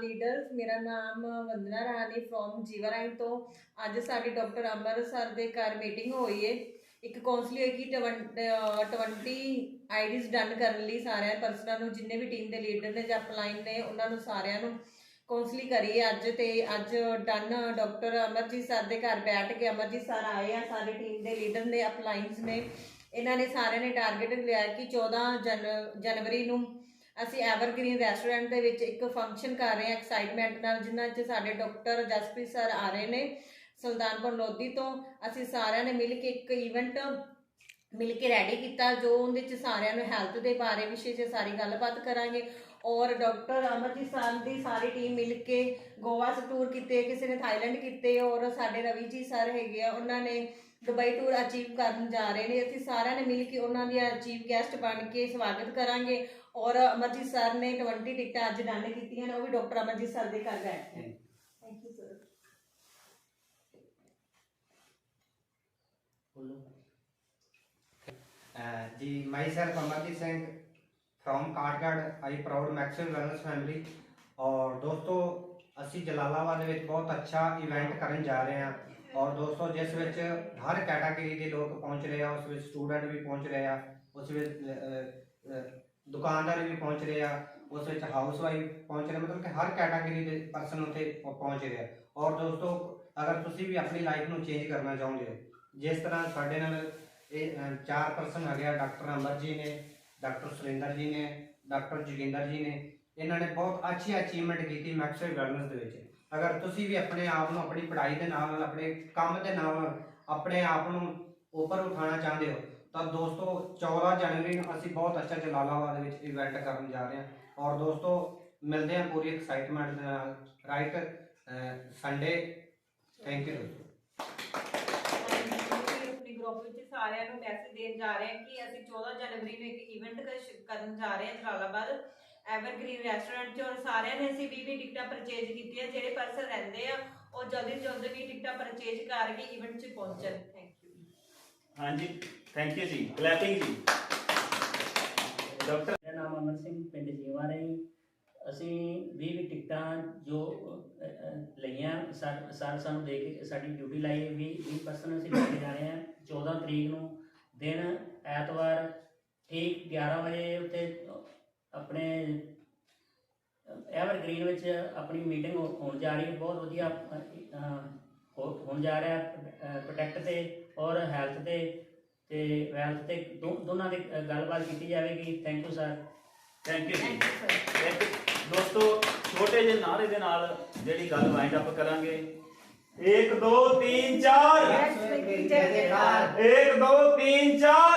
Leaders ਮੇਰਾ ਨਾਮ ਵੰਦਨਾ ਰਾਣੀ from ਜੀਵਰਾਈ ਤੋਂ। ਅੱਜ ਸਾਡੀ ਡਾਕਟਰ ਅਮਰ ਸਰ ਦੇ ਘਰ ਮੀਟਿੰਗ ਹੋਈ ਏ। ਇੱਕ ਕਾਉਂਸਲਿੰਗ ਹੋਈ ਕਿ 20 ਆਈਡੀਜ਼ ਡਨ ਕਰਨ ਲਈ ਸਾਰਿਆਂ ਪਰਸਨਾਂ ਨੂੰ, ਜਿੰਨੇ ਵੀ ਟੀਮ ਦੇ ਲੀਡਰ ਨੇ ਜਾਂ ਅਪਲਾਈਨ ਨੇ, ਉਹਨਾਂ ਨੂੰ ਸਾਰਿਆਂ ਨੂੰ ਕਾਉਂਸਲਿੰਗ ਕਰੀਏ ਅੱਜ ਤੇ ਅੱਜ ਡਨ ਡਾਕਟਰ ਅਮਰਜੀਤ ਸਰ ਦੇ ਘਰ ਬੈਠ ਕੇ ਅਮਰਜੀਤ ਸਰ ਆਏ ਆ, ਸਾਰੇ ਟੀਮ ਦੇ ਲੀਡਰ ਨੇ ਅਪਲਾਈਨਸ ਨੇ। ਇਹਨਾਂ ਨੇ ਸਾਰਿਆਂ ਨੇ ਟਾਰਗੇਟ ਲਿਆ ਕਿ 14 ਜਨ, ਜਨਵਰੀ ਨੂੰ ਅਸੀਂ ਐਵਰਗ੍ਰੀਨ ਰੈਸਟੋਰੈਂਟ ਦੇ ਵਿੱਚ ਇੱਕ ਫੰਕਸ਼ਨ ਕਰ ਰਹੇ ਹਾਂ ਐਕਸਾਈਟਮੈਂਟ ਨਾਲ ਜਿਨ੍ਹਾਂ 'ਚ ਸਾਡੇ ਡਾਕਟਰ ਜਸਪ੍ਰੀਤ ਸਰ ਆ ਰਹੇ ਨੇ ਸੁਲਤਾਨਪੁਰ ਲੋਧੀ ਤੋਂ। ਅਸੀਂ ਸਾਰਿਆਂ ਨੇ ਮਿਲ ਕੇ ਇੱਕ ਇਵੈਂਟ ਮਿਲ ਕੇ ਰੈਡੀ ਕੀਤਾ, ਜੋ ਉਹਦੇ 'ਚ ਸਾਰਿਆਂ ਨੂੰ ਹੈਲਥ ਦੇ ਬਾਰੇ ਵਿਸ਼ੇ 'ਚ ਸਾਰੀ ਗੱਲਬਾਤ ਕਰਾਂਗੇ। ਔਰ ਡਾਕਟਰ ਅਮਰਜੀਤ ਸਰ ਦੀ ਸਾਰੀ ਟੀਮ ਮਿਲ ਕੇ ਗੋਆ ਸ ਟੂਰ ਕੀਤੇ, ਕਿਸੇ ਨੇ ਥਾਈਲੈਂਡ ਕੀਤੇ, ਔਰ ਸਾਡੇ ਰਵੀ ਜੀ ਸਰ ਹੈਗੇ ਆ, ਉਹਨਾਂ ਨੇ ਦੁਬਈ ਟੂਰ ਅਚੀਵ ਕਰਨ ਜਾ ਰਹੇ ਨੇ ਅਸੀਂ ਸਾਰਿਆਂ ਨੇ ਮਿਲ ਕੇ ਉਹਨਾਂ ਦੀ ਚੀਫ ਗੈਸਟ ਬਣ ਕੇ ਸਵਾਗਤ ਕਰਾਂਗੇ ਔਰ ਅਮਰਜੀਤ ਸਰ ਨੇ 20 ਟਿਕਟਾਂ ਅੱਜ ਡਨ ਕੀਤੀਆਂ ਨੇ ਉਹ ਵੀ ਡਾਕਟਰ ਅਮਰਜੀਤ ਸਰ ਦੇ ਘਰ ਬੈਠੇ ਨੇ thank you sir Uh, ji myself Amarjeet Singh from Kathgarh I proud Maxim wellness family ਔਰ ਦੋਸਤੋ ਅਸੀਂ ਜਲਾਲਾਬਾਦ ਦੇ ਵਿੱਚ ਬਹੁਤ ਅੱਛਾ ਇਵੈਂਟ ਕਰਨ ਜਾ ਰਹੇ ਹਾਂ ਔਰ ਦੋਸਤੋ ਜਿਸ ਵਿੱਚ ਹਰ ਕੈਟਾਗਰੀ ਦੇ ਲੋਕ ਪਹੁੰਚ ਰਹੇ ਆ ਉਸ ਵਿੱਚ ਸਟੂਡੈਂਟ ਵੀ ਪਹੁੰਚ ਰਹੇ ਆ ਉਸ ਵਿੱਚ ਅਹ, ਦੁਕਾਨਦਾਰ ਵੀ ਪਹੁੰਚ ਰਹੇ ਆ ਉਸ ਵਿੱਚ ਹਾਊਸ ਵਾਈਫ ਪਹੁੰਚ ਰਹੇ ਮਤਲਬ ਕਿ ਹਰ ਕੈਟਾਗਰੀ ਦੇ ਪਰਸਨ ਉੱਥੇ ਪਹੁੰਚ ਰਹੇ ਆ। ਔਰ ਦੋਸਤੋ ਅਗਰ ਤੁਸੀਂ ਵੀ ਆਪਣੀ ਲਾਈਫ ਨੂੰ ਚੇਂਜ ਕਰਨਾ ਚਾਹੁੰਦੇ ਹੋ ਜਿਸ ਤਰ੍ਹਾਂ ਸਾਡੇ ਨਾਲ ਇਹ ਚਾਰ ਪਰਸਨ ਆ ਗਿਆ ਡਾਕਟਰ ਅਮਰ ਜੀ ਨੇ ਡਾਕਟਰ ਸੁਰਿੰਦਰ ਜੀ ਨੇ ਡਾਕਟਰ ਜੋਗਿੰਦਰ ਜੀ ਨੇ ਇਹਨਾਂ ਨੇ ਬਹੁਤ ਅੱਛੀ ਅਚੀਵਮੈਂਟ ਕੀਤੀ ਮੈਕਸਵੇ ਵੈਲਨੈਸ ਦੇ ਵਿੱਚ। ਅਗਰ ਤੁਸੀਂ ਵੀ ਆਪਣੇ ਆਪ ਨੂੰ ਆਪਣੀ ਪੜ੍ਹਾਈ ਦੇ ਨਾਲ, ਆਪਣੇ ਕੰਮ ਦੇ ਨਾਲ, ਆਪਣੇ ਆਪ ਨੂੰ ਉੱਪਰ ਉਠਾਉਣਾ ਚਾਹੁੰਦੇ ਹੋ, ਤਾਂ ਦੋਸਤੋ 14 ਜਨਵਰੀ ਨੂੰ ਅਸੀਂ ਬਹੁਤ ਅੱਛਾ ਜਲਾਲਾਬਾਦ ਦੇ ਵਿੱਚ ਇਵੈਂਟ ਕਰਨ ਜਾ ਰਹੇ ਹਾਂ। ਔਰ ਦੋਸਤੋ, ਮਿਲਦੇ ਹਾਂ ਪੂਰੀ ਐਕਸਾਈਟਮੈਂਟ ਦੇ ਨਾਲ। ਰਾਈਟ ਸੰਡੇ ਥੈਂਕ ਯੂ ਆਪਣੀ ਗਰੁੱਪ ਵਿੱਚ ਸਾਰਿਆਂ ਨੂੰ ਮੈਸੇਜ ਦੇਣ ਜਾ ਰਹੇ ਹਾਂ ਕਿ ਅਸੀਂ 14 ਜਨਵਰੀ ਨੂੰ ਇੱਕ ਇਵੈਂਟ ਕਰਨ ਜਾ ਰਹੇ ਹਾਂ ਜਲਾਲਾਬਾਦ। ਐਵਰਗ੍ਰੀਨ ਰੈਸਟੋਰੈਂਟ 'ਚ ਔਰ ਸਾਰਿਆਂ ਨੇ ਅਸੀਂ 20 20 ਟਿਕਟਾਂ ਪਰਚੇਜ ਕੀਤੀਆਂ ਜਿਹੜੇ ਪਰਸਨ ਰਹਿੰਦੇ ਆ ਉਹ ਜਲਦੀ ਤੋਂ ਜਲਦੀ 20 ਟਿਕਟਾਂ ਪਰਚੇਜ ਕਰਕੇ ਇਵੈਂਟ 'ਚ ਪਹੁੰਚਣ। ਥੈਂਕ ਯੂ ਹਾਂਜੀ ਥੈਂਕ ਯੂ ਜੀ ਕਲੈਪਿੰਗ ਜੀ। ਡਾਕਟਰ ਮੇਰਾ ਨਾਮ ਅਮਰ ਸਿੰਘ ਪਿੰਡ ਜੀਵਾ ਰਹੀ। ਅਸੀਂ 20 ਵੀ ਟਿਕਟਾਂ ਜੋ ਲਈਆਂ ਸਰ ਸਾਨੂੰ ਦੇ ਕੇ ਸਾਡੀ ਡਿਊਟੀ ਲਾਈ 20 20 ਪਰਸਨ ਅਸੀਂ ਲੈ ਕੇ ਜਾ ਰਹੇ ਹਾਂ। 14 ਤਰੀਕ ਨੂੰ ਦਿਨ ਐਤਵਾਰ ਠੀਕ 11 ਵਜੇ ਉੱਤੇ ਆਪਣੇ ਐਵਰਗ੍ਰੀਨ ਵਿੱਚ ਆਪਣੀ ਮੀਟਿੰਗ ਹੋਣ ਜਾ ਰਹੀ ਹੈ ਬਹੁਤ ਵਧੀਆ ਹੋਣ ਜਾ ਰਿਹਾ ਪ੍ਰੋਟੈਕਟ ਤੇ ਔਰ ਹੈਲਥ ਤੇ ਤੇ ਵੈਲਥ ਤੇ ਦੋਨਾਂ ਦੀ ਗੱਲਬਾਤ ਕੀਤੀ ਜਾਵੇਗੀ। Thank you sir thank you thank ਦੋਸਤੋ ਛੋਟੇ ਜਿਹੇ ਨਾਰੇ ਦੇ ਨਾਲ ਜਿਹੜੀ ਗੱਲ ਵਾਈਂਡ ਅਪ ਕਰਾਂਗੇ। 1 2 3 4 ਜੈ ਜੈ ਜੈ 1 2 3 4